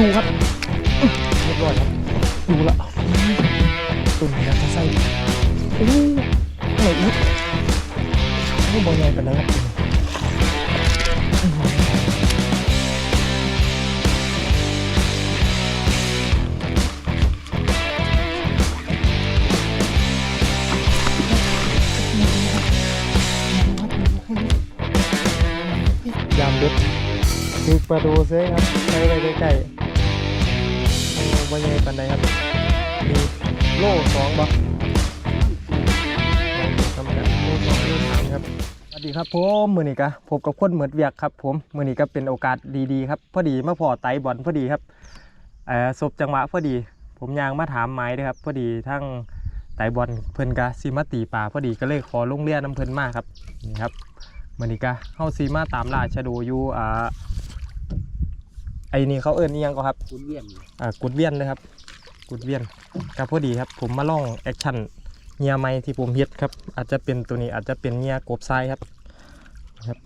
ดูครับอื้อเรียบร้อยครับดูละตุ่นนะจะใส่โอ้อะไรอีกไม่บอลใหญ่เป็นไรครับอื้อหืออยามเด็ดคือประตูเซ่ครับใช้ไปใกล้ๆ โอ้บอลใหญ่ป็นไรครับมีโล่สองบ่ธรรมดาโล่สองโล่สามครับสวัสดีครับผมมือนี้กะพบกับคนเหมือนเวียกครับ ผมมือนี้ก็เป็นโอกาสดีๆครับพอดีมาพอไตบอลพอดีครับเอ่อศพจังหวะพอดี ผมยางมาถามไม้ด้วยครับ พอดีทั้งไตบอลเพิ่นกะซีมาตีป่าพอดีก็เลยขอลงเรียนน้ำเพิ่นมากครับนี่ครับมือนี้กะเฮาซีมาตามล่าชะโดอยู่อ่า ไอ้นี่เขาเอิ้นอิหยังก็ครับคุณเวียนอ่ากุดเวียนเลยครับ กุดเวียนครับพอดีครับ ผมมาล่องแอคชั่นเงียไม้ที่ผมเฮ็ดครับ อาจจะเป็นตัวนี้อาจจะเป็นเงียกบทรายครับครับ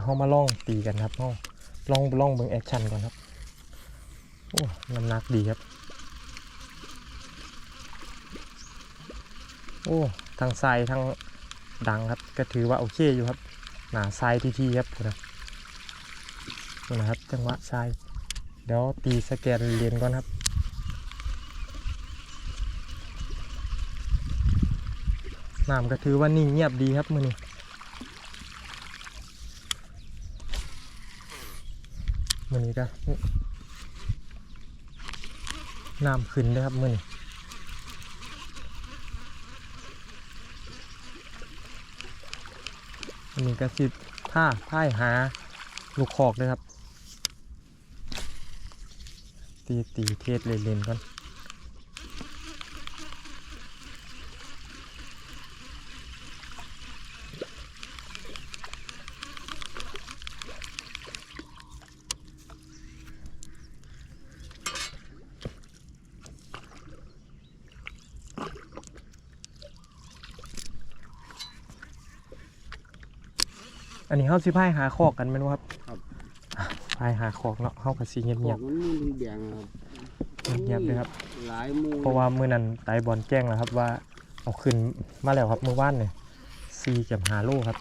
เขามาล่องตีกันครับเขาล่องล่องเบิ่งแอคชั่นก่อนครับโอ้น้ำหนักดีครับ โอ้ทางทรายทางดังครับ ก็ถือว่าโอเคอยู่ครับหนาทรายที่ที่ครับนะ นี่นะครับ จังหวะทรายเดี๋ยวตีสแกนเรียนก่อนครับน้ำก็ถือว่านิ่งเงียบดีครับมือนี้มือนี้ก็น้ำขึ้นด้วยครับมือนี้อันนี้ก็สิผ้าพ่ายหาลูกคอกเลยครับ ตีตีเทศเล่นๆก่อนอันนี้เขาสิพายหาคอกกันไหมครับ ครับพายหาคอกเนาะเขากับสีเงีพวยบกมันมีแดงครับๆเงียบๆเลยครับ หลายหมูเพราะว่ามือนั้นไตบอลแจ้งแล้วครับว่าเอาขึ้นมาแล้วครับมือว่านเนี่ยซีเก็บหาโลครับ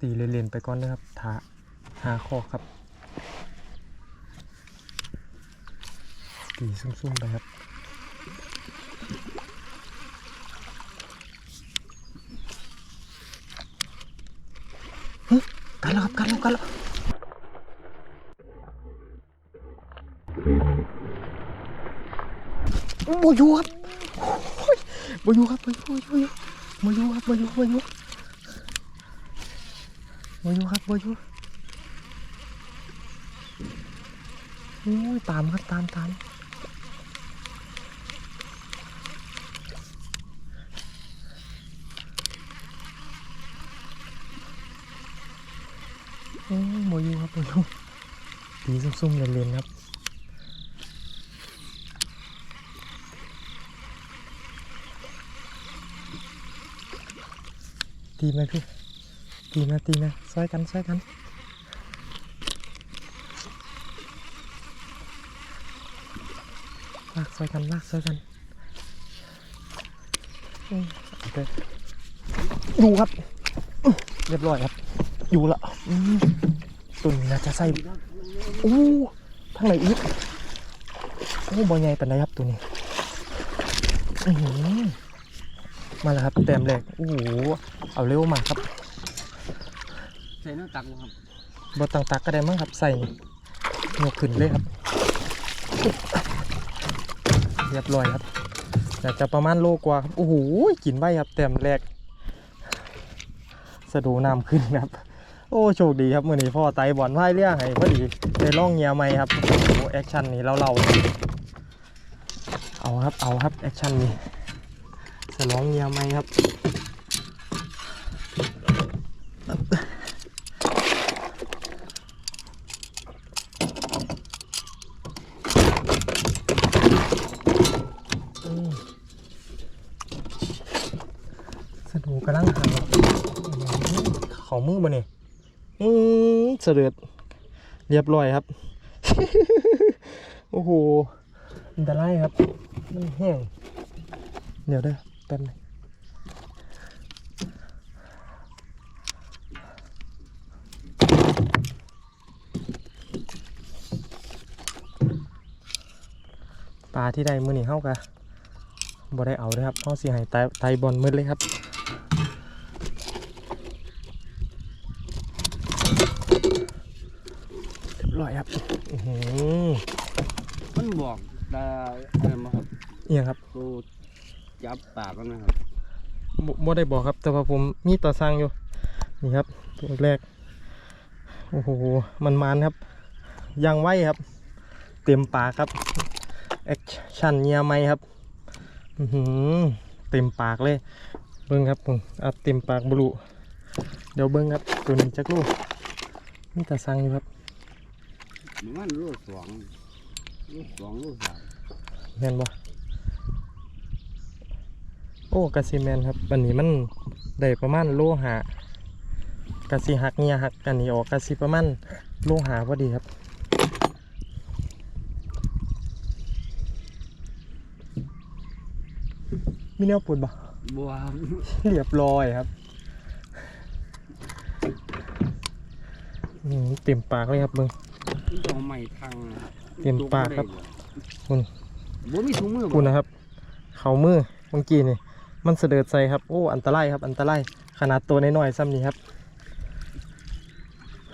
ตีเล่นๆไปก่อนนะครับถาหาคอครับ ตีซุ่มๆไปครับเฮ้ยกันแล้วครับกันแล้วกันแล้วโมอยูครับโอ้ยโมยูครับโมอยูโมอยูครับโมอยูโมอยู โมยูครับโมยูโอ้ยตามครับตามตามโอ้ยโมยูครับโมยูตีซุ่มๆเล่นๆครับตีไหมพี่ ตีนะตีนะซอยกันซอยกันลากซอยกันลากซอยกันโอเคดูครับ เรียบร้อยครับ อยู่ละตุ่นนะจะใส่โอ้ทั้งไหนอีกโอ้บอลใหญ่เป็นไรครับตัวนี้มาแล้วครับเต็มแรกโอ้โหเอาเร็วมากครับ ส่น้าตักบ่ครับบตังตักก็ได้มั้งครับใส่ยกขึ้นเลยครับ เรียบร้อยครับอยากจะประมาณโลกว่าครับโอ้โหกินไว้ครับเต็มแรก สะดูน้ำขึ้นครับ โอ้โชคดีครับมื่อนี้พ่อไตบอลพายเรือให้พอดีได้ล่องเงียไม่ครับโอ้แอคชั่นนี้เราเราเอาครับเอาครับแอคชั่นนี้สลองเงียไม่ครับ อืมสะดูกำลังหา เขามือมาเนี่ยอืมเสด็จเรียบร้อยครับ โอ้โหอันตรายครับ มันแห้ง เดี๋ยวเด้อแป๊บนึงปลาที่ใดมือนี่เข้ากะบ่ได้เอาเลยครับเขาเสียหายไตไตบอลมืดเลยครับ เรียบร้ อยครับอื้อหือมันบอกได้อะไรมาครับเอียงครับตัวจับปากมันนะครับบ่บ่ได้บอกครับ แต่ว่าผมมีต่อสั่งอยู่ นี่ครับ ตัวแรก โอ้โห มันมันครับ ยังไวครับ เต็มปากครับแอคชั่นเงียไม่ครับอือหือเต็มปากเลย เบิ้งครับผมอัดเต็มปากบลุเดี๋ยวเบิ้งครับ ตัวนี้จักลูกมีต่อสั่งอยู่ครับ มันรูดสองรูดสองรูดสามแม่นบ่โอ้กะซีแมนครับอันนี้มันได้ประมาณโลหะกะซีหักเงียหักอันนี้ออกกะซีประมาณโลหะพอดีครับมีแนวปุ่นบ่บัวครับเรียบร้อยครับอืมเต็มปากเลยครับมึง มันต้องไม่ทางนะครับเต็มปากครับ คุณบัวมีถุงมือคุณนะครับ เขามือเมื่อกี้นี่ มันเสด็จใส่ครับ โอ้ อันตรายครับ อันตราย ขนาดตัวน้อยๆซ้ำนี้ครับ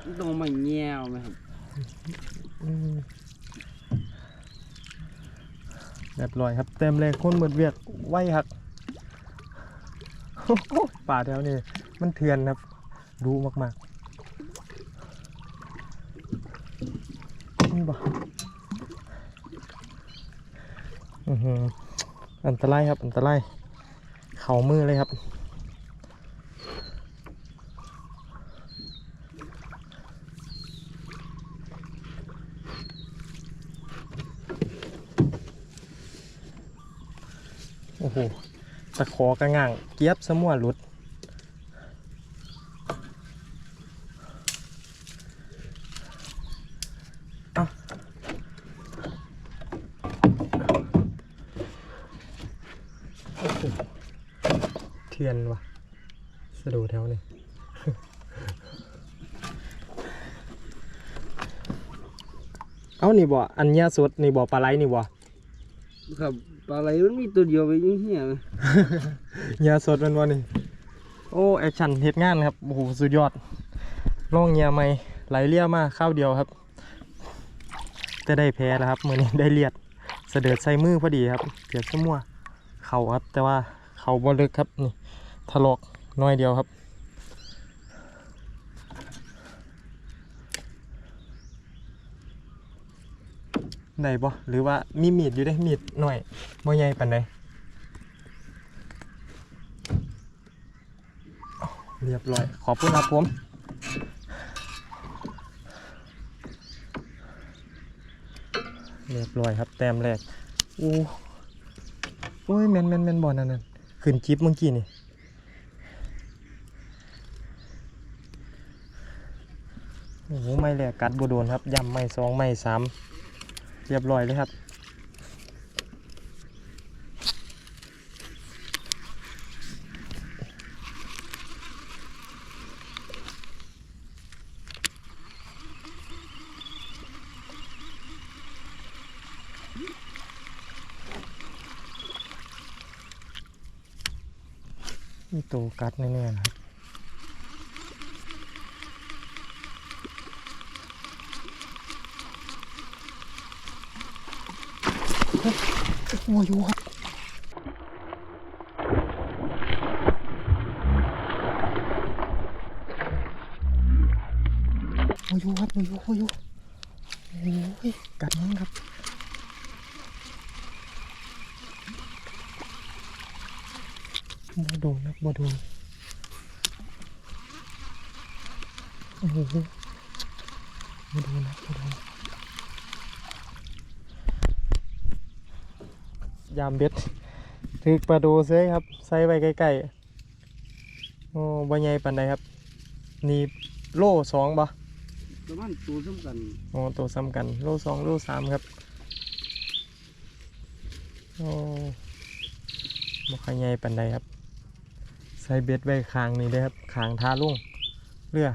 มันต้องไม่แง่วไหมครับอืมเรียบร้อยครับ เต็มเลยคนหมดเวียกไวครับโอ้โหป่าแถวนี้มันเถื่อนครับ ดูมากๆ บ่อันตรายครับ อันตราย เข่ามือเลยครับ โอ้โหตะขอกระง่าง เกียบสมัวหลุด เอ้าโอ้โห เทียนวะสะดูแถวนี้เอานี่บ่อันเนี้ยสดนี่บ่ปลาไหลนี่บ่ครับปลาไหลมันมีตัวเดียวไปอยิ่งเหี้ยไหมเหยาสดเป็นวันนี้โอ้แอคชั่นเฮ็ดงานครับโอ้โหสุดยอดล่องเหยาไม่ไหลเลี่ยมาข้าวเดียวครับจะได้แพ้แล้วครับมือนี้ได้เลียดเสด็จใส่มือพอดีครับเกือบชั่วโมง เขาครับ แต่ว่าเขาบ่ลึกครับนี่ถลอกน้อยเดียวครับ ได้บ่หรือว่ามีมีดอยู่ได้มีดหน่อยบ่ใหญ่ปานใดเรียบร้อย ขอบคุณครับผมเรียบร้อยครับแต้มแรกอู้ โอ้ยแมนแมนแมนบอลนั่นนั่นขึ้นจิ๊บเมื่อกี้นี่โอ้โหไม่แหลกกัดบโดนครับยำไม่สองไม่สามเรียบร้อยเลยครับ มีตัวกัดแน่ๆนะครับโอ้ยอยู่ครับโอ้ยอยู่ครับโอ้ยอยู่โอ้ยอยู่โอ้ยกัดมันครับบ่ โดนครับบ่โดนโอ้โหบ่โดนครับบ่โดนยามเบ็ดถือปลาโดูเซ้ยครับ ใส่ไว้ใกล้ๆโอ้บ่ใหญ่ปานใดครับ นี่โลสองบ่ประมาณตัวสำคัญโอ้ตัวซ้ำกัน โลสองโลสามครับโอ้บ่ค่อยใหญ่ปานใดครับ ใส่เบ็ดไว้คางนี่เด้ครับคางทาลุ่งเรือ